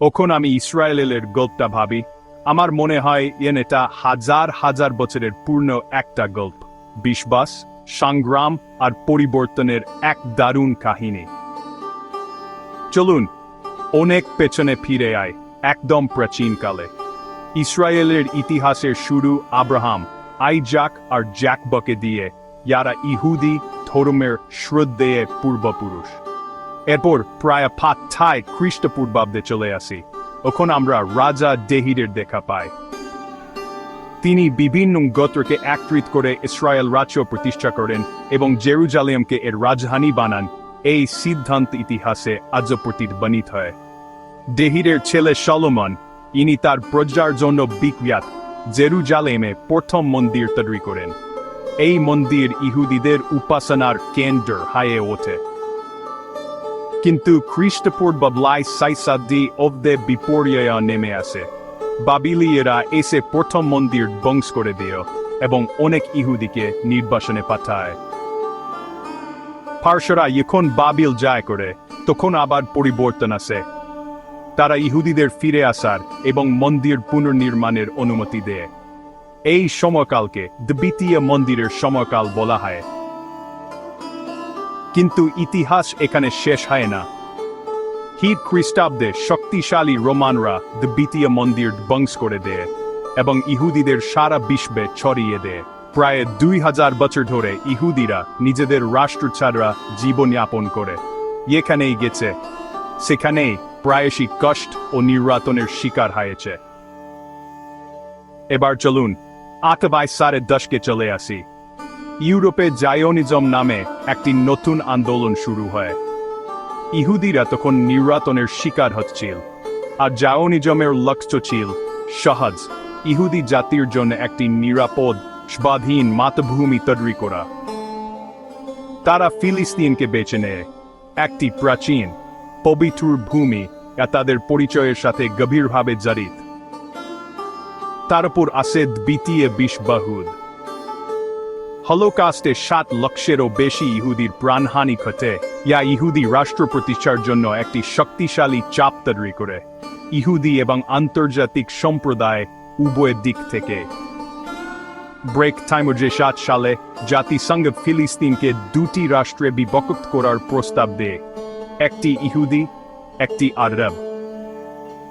ওখন আমি ইসরায়েলের গল্পটা ভাবি। আমার মনে হয় এন এটা হাজার হাজার বছরের পূর্ণ একটা গল্প। বিশ্বাস, সংগ্রাম আর পরিবর্তনের এক দারুণ কাহিনী। চলুন, অনেক পেছনে ফিরে আয়, একদম প্রাচীনকালে ইসরায়েলের ইতিহাসের শুরু আব্রাহাম, আইজাক আর জ্যাকবকে দিয়ে, যারা ইহুদি ধর্মের শ্রদ্ধেয় পূর্বপুরুষ। এরপর প্রায় পাঁচটায় খ্রিস্টপূর্বাব্দে চলে আসি। ওখন আমরা রাজা ডেহিরের দেখা পাই। তিনি বিভিন্ন গোত্রকে একত্রিত করে ইসরায়েল রাজ্য প্রতিষ্ঠা করেন এবং জেরুজালেমকে এর রাজধানী বানান। এই সিদ্ধান্ত ইতিহাসে আজ প্রতিধ্বনিত হয়। ডেহিরের ছেলে সলোমন, ইনি তার প্রজার জন্য বিখ্যাত, জেরুজালেমে প্রথম মন্দির তৈরি করেন। এই মন্দির ইহুদিদের উপাসনার কেন্দ্র হায়ে ওঠে। কিন্তু খ্রিস্টপূর্বাবলায় সাইসাদ্দি অব্দে বিপর্যয় নেমে আসে। বাবিলিয়েরা এসে প্রথম মন্দির ধ্বংস করে দিও এবং অনেক ইহুদিকে নির্বাসনে পাঠায়। পার্শ্বরা যখন বাবিল যায় করে, তখন আবার পরিবর্তন আসে। তারা ইহুদিদের ফিরে আসার এবং মন্দির পুনর্নির্মাণের অনুমতি দেয়। এই সময়কালকে দ্বিতীয় মন্দিরের সময়কাল বলা হয়। কিন্তু ইতিহাস এখানে শেষ হয় না। হিট খ্রিস্টাব্দে শক্তিশালী রোমানরা দ্বিতীয় মন্দির ধ্বংস করে দেয় এবং ইহুদিদের সারা বিশ্বে ছড়িয়ে দেয়। প্রায় দুই হাজার বছর ধরে ইহুদিরা নিজেদের রাষ্ট্র ছাড়া জীবনযাপন করে। এখানেই গেছে। সেখানেই প্রায়শই কষ্ট ও নির্যাতনের শিকার হয়েছে। এবার চলুন, আট আটবাই সাড়ে দশকে চলে আসি। ইউরোপে জায়োনিজম নামে একটি নতুন আন্দোলন শুরু হয়। ইহুদিরা তখন নির্যাতনের শিকার হচ্ছিল, আর জায়োনিজমের লক্ষ্য ছিল সহজ, ইহুদি জাতির জন্য একটি নিরাপদ, স্বাধীন মাতভূমি তৈরি করা। তারা ফিলিস্তিনকে বেছে নেয়, একটি প্রাচীন, পবিত্র ভূমি, যা তাদের পরিচয়ের সাথে গভীরভাবে জড়িত। তার উপর আসে দ্বিতীয় বিশ্বযুদ্ধ হলোকাস্টে সাত লক্ষেরও বেশি ইহুদির প্রাণহানি ঘটে। ইয়া ইহুদি রাষ্ট্র প্রতিষ্ঠার জন্য একটি শক্তিশালী চাপ তৈরি করে। ইহুদি এবং আন্তর্জাতিক সম্প্রদায় উভয় দিক থেকে। ব্রেক টাইম যে সাত সালে জাতিসংঘ ফিলিস্তিনকে দুটি রাষ্ট্রে বিভক্ত করার প্রস্তাব দেয়। একটি ইহুদি, একটি আরব।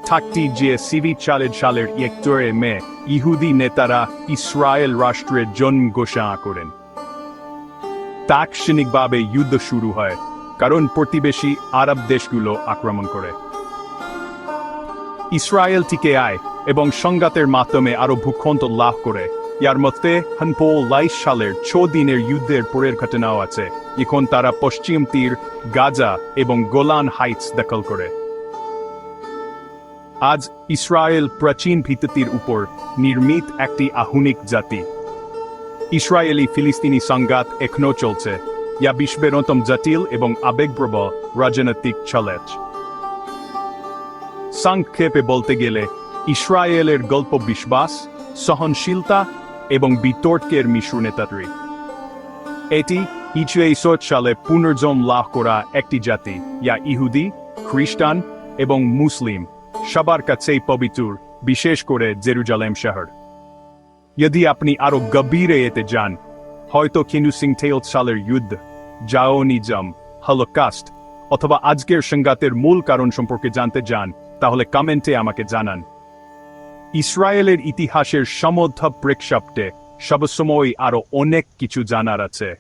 থাকতি যে সিভি চালের সালের একটরে মে ইহুদি নেতারা ইসরায়েল রাষ্ট্রের জন্ম ঘোষণা করেন। তাৎক্ষণিকভাবে যুদ্ধ শুরু হয়, কারণ প্রতিবেশী আরব দেশগুলো আক্রমণ করে। ইসরায়েল টিকে আয় এবং সংঘাতের মাধ্যমে আরও ভূখণ্ড লাভ করে। ইয়ার মধ্যে হানপো লাইশ সালের ছ দিনের যুদ্ধের পরের ঘটনাও আছে। এখন তারা পশ্চিম তীর, গাজা এবং গোলান হাইটস দখল করে। আজ ইসরায়েল প্রাচীন ভিত্তির উপর নির্মিত একটি আধুনিক জাতি। ইসরায়েলি ফিলিস্তিনি সংঘাত এখনও চলছে। ইয়া বিশ্বের অন্যতম জটিল এবং আবেগপ্রবল রাজনৈতিক চলেচ সংক্ষেপে বলতে গেলে, ইসরায়েলের গল্প বিশ্বাস, সহনশীলতা এবং বিতর্কের মিশ্রণে তৈরি এটি ইচু সালে পুনর্জন্ম লাভ করা একটি জাতি ইয়া ইহুদি, খ্রিস্টান এবং মুসলিম। সবার কাছেই পবিত্র, বিশেষ করে জেরুজালেম শহর। যদি আপনি আরও গভীরে এতে যান, হয়তো কিনু সিং টেল সালের যুদ্ধ জাওনিজম হলোকাস্ট, অথবা আজকের সংঘাতের মূল কারণ সম্পর্কে জানতে যান, তাহলে কমেন্টে আমাকে জানান। ইসরায়েলের ইতিহাসের সমদ্ধ প্রেক্ষাপটে সবসময় আরও অনেক কিছু জানার আছে।